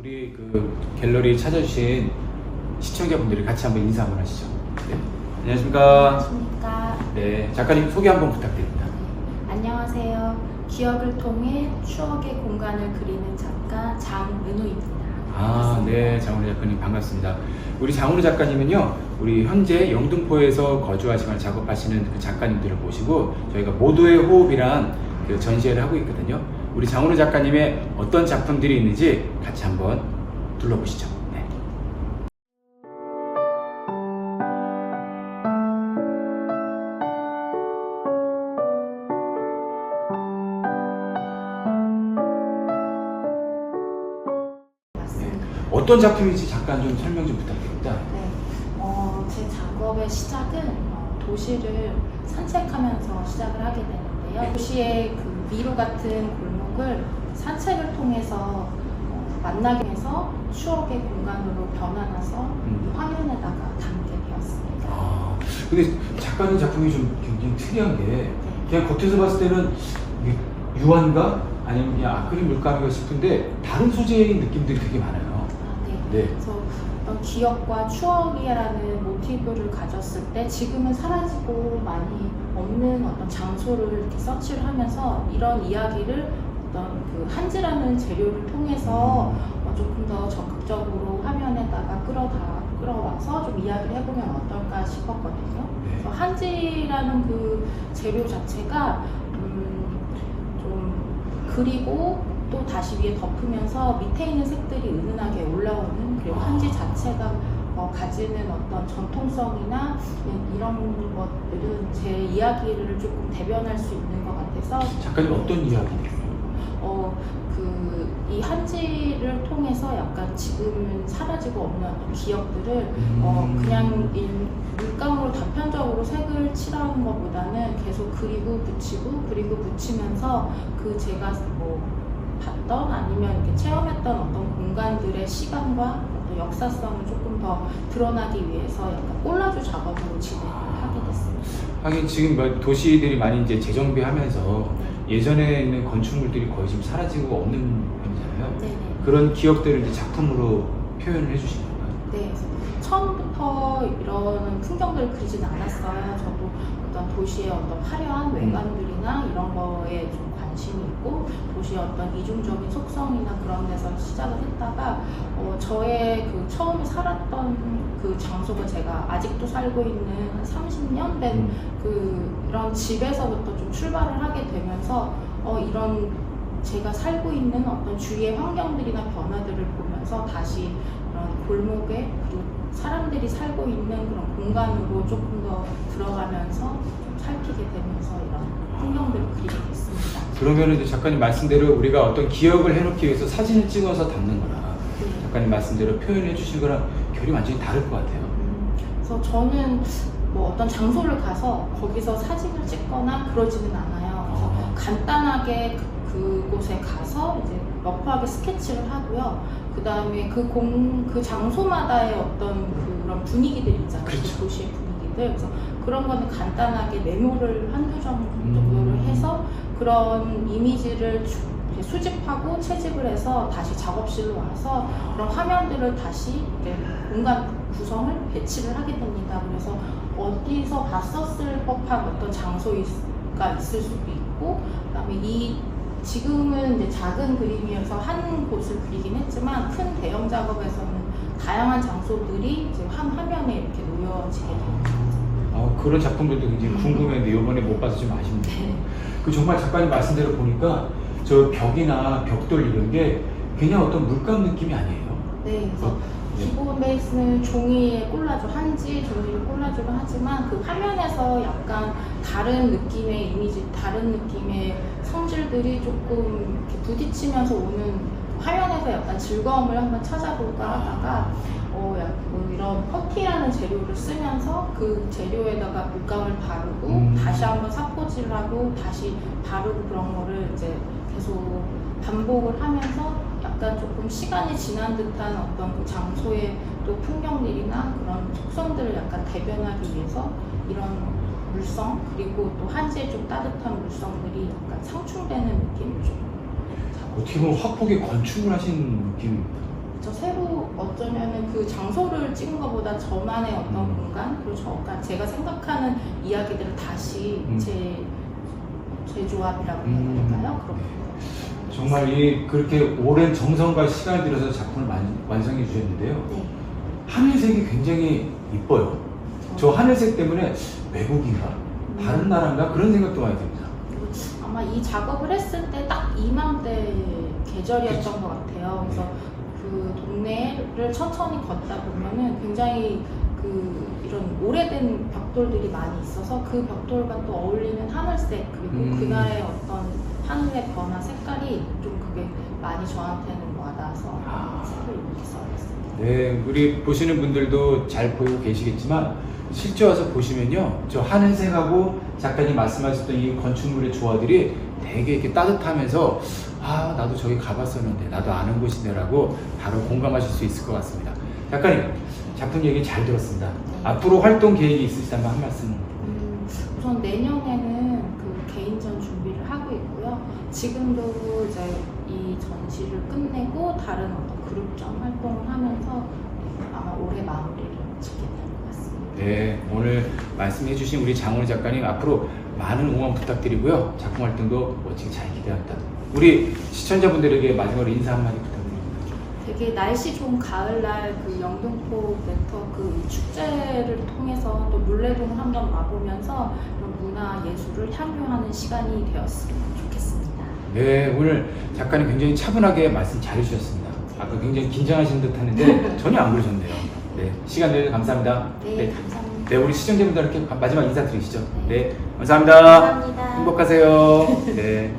우리 그 갤러리 찾아주신 시청자분들이 같이 한번 인사 한번 하시죠. 네. 안녕하십니까. 안녕하십니까. 네, 작가님 소개 한번 부탁드립니다. 안녕하세요. 기억을 통해 추억의 공간을 그리는 작가 장은우입니다. 아, 네, 장훈우 작가님 반갑습니다. 우리 장훈우 작가님은요, 우리 현재 영등포에서 거주하시거나 작업하시는 그 작가님들을 모시고 저희가 모두의 호흡이란 그 전시회를 하고 있거든요. 우리 장훈우 작가님의 어떤 작품들이 있는지 같이 한번 둘러보시죠. 네. 맞습니다. 어떤 작품인지 잠깐 좀 설명 좀 부탁드립니다. 네. 어, 제 작업의 시작은 어, 도시를 산책하면서 시작을 하게 되는데요. 네. 도시의 그 미로 같은 골목 을 산책을 통해서 어, 만나게 해서 추억의 공간으로 변환해서 음. 이 화면에다가 담게 되었습니다. 아, 근데 작가님 작품이 좀 굉장히 특이한 게 네. 그냥 겉에서 봤을 때는 유화인가 아니면 그냥 아크릴 물감인가 싶은데 다른 소재의 느낌들이 되게 많아요. 아, 네. 네. 그래서 어떤 기억과 추억이라는 모티브를 가졌을 때 지금은 사라지고 많이 없는 어떤 장소를 이렇게 서치를 하면서 이런 이야기를 어떤 그 한지라는 재료를 통해서 어, 조금 더 적극적으로 화면에다가 끌어다 끌어와서 좀 이야기를 해보면 어떨까 싶었거든요. 네. 그래서 한지라는 그 재료 자체가 음, 좀 그리고 또 다시 위에 덮으면서 밑에 있는 색들이 은은하게 올라오는 그리고 아. 한지 자체가 어, 가지는 어떤 전통성이나 이- 이런 것들은 제 이야기를 조금 대변할 수 있는 것 같아서 작가님 어떤 이야기예요? 어, 그, 이 한지를 통해서 약간 지금은 사라지고 없는 어떤 기억들을 어, 음. 그냥 이 물감으로 단편적으로 색을 칠하는 것보다는 계속 그리고 붙이고 그리고 붙이면서 그 제가 뭐 봤던 아니면 이렇게 체험했던 어떤 공간들의 시간과 어떤 역사성을 조금 더 드러나기 위해서 약간 콜라주 작업으로 진행을 하게 됐습니다. 하긴 지금 뭐 도시들이 많이 이제 재정비하면서 예전에 있는 건축물들이 거의 지금 사라지고 없는 편이잖아요. 네네. 그런 기억들을 이제 작품으로 표현을 해주신 건가요? 네, 처음부터 이런 풍경들을 그리지는 않았어요. 저도 어떤 도시의 어떤 화려한 외관들이나 이런 거에 좀 관심이 있고 도시의 어떤 이중적인 속성이나 그런 데서 시작을 했다가 어, 저의 그 처음에 살았던 그 장소가 제가 아직도 살고 있는 한 30년 된 음. 그 이런 집에서부터 좀 출발을 하게 되면서 어 이런 제가 살고 있는 어떤 주위의 환경들이나 변화들을 보면서 다시 이런 골목에 그리고 사람들이 살고 있는 그런 공간으로 조금 더 들어가면서 좀 살피게 되면서 이런 풍경들을 그리게 됐습니다. 그러면 이제 작가님 말씀대로 우리가 어떤 기억을 해놓기 위해서 사진을 찍어서 담는 거랑 네. 작가님 말씀대로 표현해 주신 거랑 결이 완전히 다를 것 같아요. 음, 그래서 저는 뭐 어떤 장소를 가서 거기서 사진을 찍거나 그러지는 않아요. 그래서 아. 간단하게 그, 그곳에 가서 이제 러프하게 스케치를 하고요. 그 다음에 그 공, 그 장소마다의 어떤 그런 분위기들 있잖아요. 그렇죠. 그 도시의 분위기들. 그래서 그런 거는 간단하게 메모를 한두 장 음. 정도를 해서 그런 이미지를 주- 수집하고 채집을 해서 다시 작업실로 와서 그런 화면들을 다시 공간 구성을 배치를 하게 됩니다. 그래서 어디서 봤었을 법한 어떤 장소가 있을 수도 있고, 그 다음에 이 지금은 이제 작은 그림이어서 한 곳을 그리긴 했지만 큰 대형 작업에서는 다양한 장소들이 이제 한 화면에 이렇게 놓여지게 됩니다. 아, 그런 작품들도 굉장히 궁금했는데 이번에 못 봐서 좀 아쉽네요. 네. 그 정말 작가님 말씀대로 보니까 저 벽이나 벽돌 이런 게 그냥 어떤 물감 느낌이 아니에요. 네, 그래서 네. 기본 베이스는 종이에 콜라주 한지 종이를 콜라주로 하지만 그 화면에서 약간 다른 느낌의 이미지, 다른 느낌의 성질들이 조금 부딪히면서 오는 화면에서 약간 즐거움을 한번 찾아볼까 하다가 어, 약, 뭐 이런 퍼티라는 재료를 쓰면서 그 재료에다가 물감을 바르고 음. 다시 한번 사포질을 하고 다시 바르고 그런 거를 이제 계속 반복을 하면서 약간 조금 시간이 지난 듯한 어떤 그 장소의 또 풍경들이나 그런 속성들을 약간 대변하기 위해서 이런 물성 그리고 또 한지의 좀 따뜻한 물성들이 약간 상충되는 느낌을 좀 어떻게 보면 확폭의 건축을 하신 느낌입니다. 저 새로 어쩌면은 그 장소를 찍은 것보다 저만의 어떤 음. 공간 그리고 저가 제가 생각하는 이야기들을 다시 음. 제 재조합이라고 해야 음. 될까요? 그렇게 정말 이 그렇게 오랜 정성과 시간을 들여서 작품을 완, 완성해 주셨는데요. 네. 하늘색이 굉장히 이뻐요. 저 하늘색 때문에 외국인가? 다른 나라인가? 그런 생각도 많이 듭니다. 아마 이 작업을 했을 때 딱 이맘때 계절이었던 것 같아요. 그래서 그 동네를 천천히 걷다 보면은 굉장히 오래된 벽돌들이 많이 있어서 그 벽돌과 또 어울리는 하늘색 그리고 음. 그날의 어떤 하늘의 변화 색깔이 좀 그게 많이 저한테는 와닿아서 아. 책을 이렇게 써봤습니다. 네, 우리 보시는 분들도 잘 보이고 계시겠지만 실제 와서 보시면요, 저 하늘색하고 작가님 말씀하셨던 이 건축물의 조화들이 되게 이렇게 따뜻하면서 아 나도 저기 가봤었는데 나도 아는 곳이네라고 바로 공감하실 수 있을 것 같습니다. 작가님 작품 얘기 잘 들었습니다. 앞으로 활동 계획이 있으시다면 한 말씀. 음, 우선 내년에는 그 개인전 준비를 하고 있고요. 지금도 이제 이 전시를 끝내고 다른 어떤 그룹전 활동을 하면서 아마 올해 마무리를 짓게 될 것 같습니다. 네, 오늘 말씀해주신 우리 장훈 작가님 앞으로 많은 응원 부탁드리고요. 작품 활동도 멋지게 잘 기대합니다. 우리 시청자분들에게 마지막으로 인사 한마디 부탁드립니다. 되게 날씨 좋은 가을날 그 영등포 네트워크 이 축제를 통해서 또 물레동을 한번 와보면서 문화 예술을 향유하는 시간이 되었으면 좋겠습니다. 네, 오늘 작가님 굉장히 차분하게 말씀 잘 해주셨습니다. 아까 굉장히 긴장하신 듯 하는데 전혀 안 그러셨네요. 네, 시간 내주셔서 감사합니다. 네, 감사합니다. 네, 우리 시청자분들께 마지막 인사 드리시죠. 네. 네, 감사합니다. 감사합니다. 행복하세요. 네.